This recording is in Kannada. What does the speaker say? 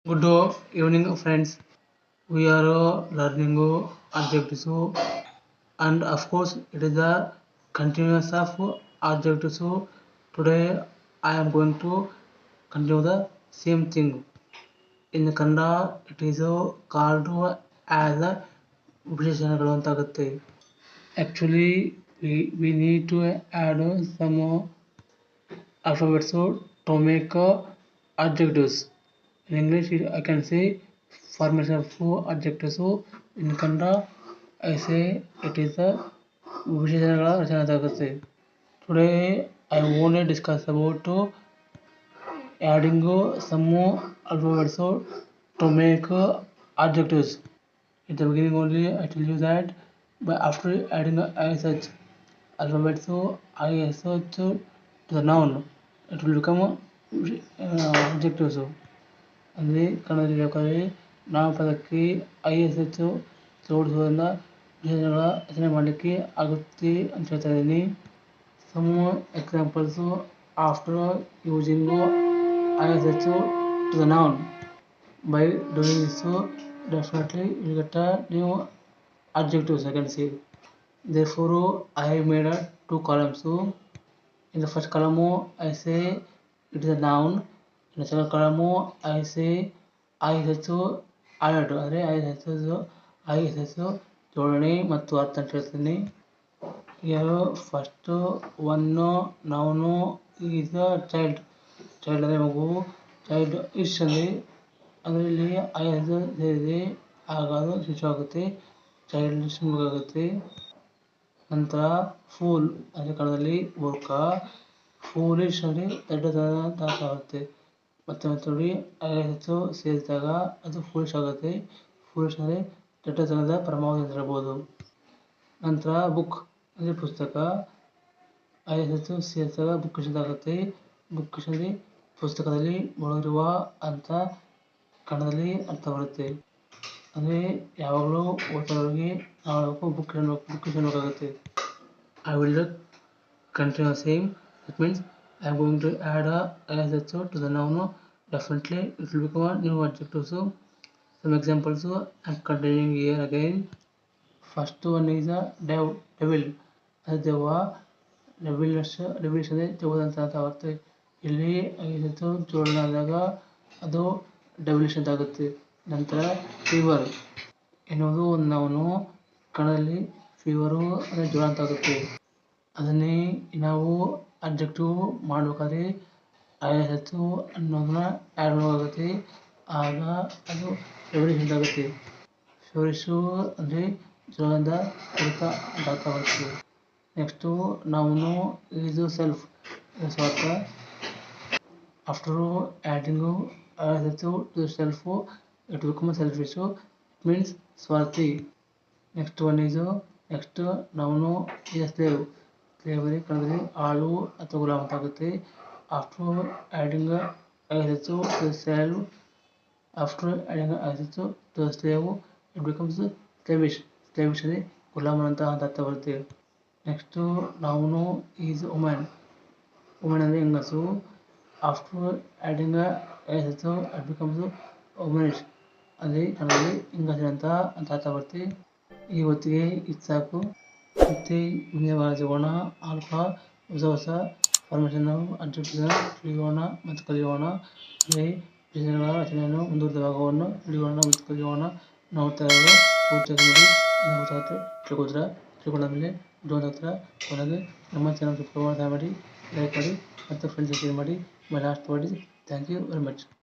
Good evening friends. We are uh, learning uh, adjectives uh, and of course it is the continuous of uh, adjectives. uh. Today I am going to continue the same thing. In Kannada it is uh, called uh, as a ವಿಶೇಷಣಗಳು ಅಂತ ಆಗುತ್ತೆ actually we we need to add some alphabets to make uh, adjectives. in english i can say formation of four adjectives so in kannada i say it is a visheshanagala dagate today i want to discuss about to adding some adverbs so to make adjectives in the beginning only i tell you that but after adding i such adverbs so i such to the noun it will become uh, adjective so ಕನ್ನಡದಲ್ಲಿ ಹೇಳ್ಬೇಕಾದ್ರೆ ನಾಮಪದಕ್ಕೆ ಐ ಎಸ್ ಎಚ್ ಜೋಡಿಸೋದ್ರಿಂದ ವಿಶೇಷಣಗಳ ರಚನೆ ಮಾಡಲಿಕ್ಕೆ ಆಗುತ್ತೆ ಅಂತ ಹೇಳ್ತಾ ಇದ್ದೀನಿ some examples after using I S H to the noun by doing this so definitely you get a new adjectives I can say therefore I have made a two columns so in the first column I say it is a noun I say I ಹೆಚ್ಚು ಆಡ್ ಅಂದರೆ ಐದು ಹೆಚ್ಚು ಐ ಹೆಚ್ಚು ಜೋಡಣೆ ಮತ್ತು ಅರ್ಥ ಅಂತ ಹೇಳ್ತೀನಿ ಎರಡು first one noun is child child ಅಂದರೆ ಮಗು. ಚೈಲ್ಡ್ ಇಶ್ ಅಂದರೆ ಇಲ್ಲಿ ಐ ಅದು ಸೇರಿದೆ ಆಗ ಅದು ಶಿಶು ಆಗುತ್ತೆ ಚೈಲ್ಡ್ ಆಗುತ್ತೆ ನಂತರ ಫೂಲ್ ಅದೇ ಕಾಲದಲ್ಲಿ ಮೂರ್ಖ ಫೂಲಿಶ್ ಅಂದರೆ ದಡ್ಡತನ ಆಗುತ್ತೆ. ಮತ್ತೆ ಮತ್ತೆ ನೋಡಿ ಐ ಹೆಚ್ಚು ಸೇರಿದಾಗ ಅದು ಫುಲ್ ಆಗುತ್ತೆ. ಫುಲ್ ಅಂದರೆ ದೊಡ್ಡತನದ ಅಂತ ಹೇಳ್ಬೋದು ನಂತರ ಬುಕ್ ಅಂದರೆ ಪುಸ್ತಕ. ಐ ಹೆಚ್ಚು ಸೇರಿದಾಗ ಬುಕ್ ಆಗುತ್ತೆ ಬುಕ್ ಪುಸ್ತಕದಲ್ಲಿ ಒಳಗಿರುವ ಅಂತ ಕನ್ನಡದಲ್ಲಿ ಅರ್ಥ ಬರುತ್ತೆ. ಅಂದರೆ ಯಾವಾಗಲೂ ಓದೋರಿಗೆ ನಾವು ಬುಕ್ ಬುಕ್ ಆಗುತ್ತೆ I will continue same that means I am going to add S H to the noun definitely it will become a new adjectives some examples I am continuing here again first one is a dev devil ಅದು ದೆವ್ವ ಡೆವಿಲ್ಸ್ ಡೆವಿಲ್ಸ್ ಅಂದರೆ ದೆವ್ವದಂತ ಅಂತ ಆಗುತ್ತೆ ಇಲ್ಲಿ ಐದು ಜೋಡಣೆ ಆದಾಗ ಅದು ಡೆವಿಲಿಶ್ ಅಂತ ಆಗುತ್ತೆ ನಂತರ ಫೀವರ್ ಎನ್ನುವುದು ಒಂದು ನಾವು ಕನ್ನಡದಲ್ಲಿ ಫೀವರು ಅಂದರೆ ಜ್ವರ ಅಂತ ಅದನ್ನೇ ನಾವು ಅಬ್ಜೆಕ್ಟಿವ್ ಮಾಡಬೇಕಾದ್ರೆ ಐ ಹೆಚ್ಚು ಅನ್ನೋದನ್ನ ಆ್ಯಡ್ ಮಾಡಬೇಕಾಗುತ್ತೆ ಆಗ ಅದು ಆಗುತ್ತೆ ಫೀವರಿಶು ಅಂದರೆ ಜ್ವರದಿಂದ ಕುಡಿತ ಆಗುತ್ತೆ ನೆಕ್ಸ್ಟು ನಾವು ಇದು ಸೆಲ್ಫ್ ಸ್ವಾರ್ಥ ಆಫ್ಟರು ಆ್ಯಡಿಂಗು ಹೆಚ್ಚು to self it become selfish means ಸ್ವಾರ್ಥಿ. Next one is next ನಾವು ಎಸ್ ಸ್ಲೇವ್ ಸ್ಲೇವರಿ ಕನ್ನಡದಲ್ಲಿ ಆಳು ಅಥವಾ ಗುಲಾಮ್ ಅಂತ ಆಗುತ್ತೆ. ಆಫ್ಟರ್ ಆ್ಯಡಿಂಗ್ ಹೆಚ್ಚು ಟು ಸೆಲ್ವ್ ಆಫ್ಟರ್ ಆ್ಯಡಿಂಗ್ ಹೆಚ್ಚು to slave it becomes slavish slavish ಅಂದರೆ ಗುಲಾಮನ್ ಅಂತ ಅಂತ ಅರ್ಥ ಬರುತ್ತೆ. ನೆಕ್ಸ್ಟು ನಾವು ಈಸ್ ವುಮೆನ್ ವುಮೆನ್ ಅಂದರೆ ಹೆಂಗಸು. ಆಫ್ಟರ್ ಆ್ಯಡಿಂಗ್ ಹೆಚ್ಚು ಇಟ್ ಬಿಕಮ್ಸ್ ವುಮೆನಿಶ್ ಅಂದರೆ ಕನ್ನಡದಲ್ಲಿ ಹೆಂಗಸಿನ ಅಂತ ಅಂತ ಅರ್ಥ ಬರುತ್ತೆ. ಈ ಹೊತ್ತಿಗೆ ಇದು ಸಾಕು. ಮತ್ತು ಮುಂದೆ ವಾರ ಸಿಗೋಣ ಆಲ್ಫಾ, ಹೊಸ ಹೊಸ ಫಾರ್ಮೇಷನ್ ಅಡ್ಜೆಕ್ಟಿವ್ನ ತಿಳಿಯೋಣ ಮತ್ತು ಕಲಿಯೋಣ. ಅಂದರೆ ವಿಷಯಗಳ ರಚನೆಯನ್ನು ಮುಂದುವರೆದ ಭಾಗವನ್ನು ತಿಳಿಯೋಣ ಮತ್ತು ಕಲಿಯೋಣ. ನೋಡ್ತಾ ಇರೋದು ಪೂರ್ತಿಯಾಗಿ ನೋಡಿ ಗೊತ್ತಾಗುತ್ತೆ ವಿಡಿಯೋ ಹತ್ರ ಕೊನೆಗೆ ನಮ್ಮ ಚಾನಲ್ ಸಬ್ಸ್ಕ್ರೈಬ್ ಮಾಡಿ ಲೈಕ್ ಮಾಡಿ ಮತ್ತು ಫ್ರೆಂಡ್ಸ್ ಶೇರ್ ಮಾಡಿ. My last word thank you very much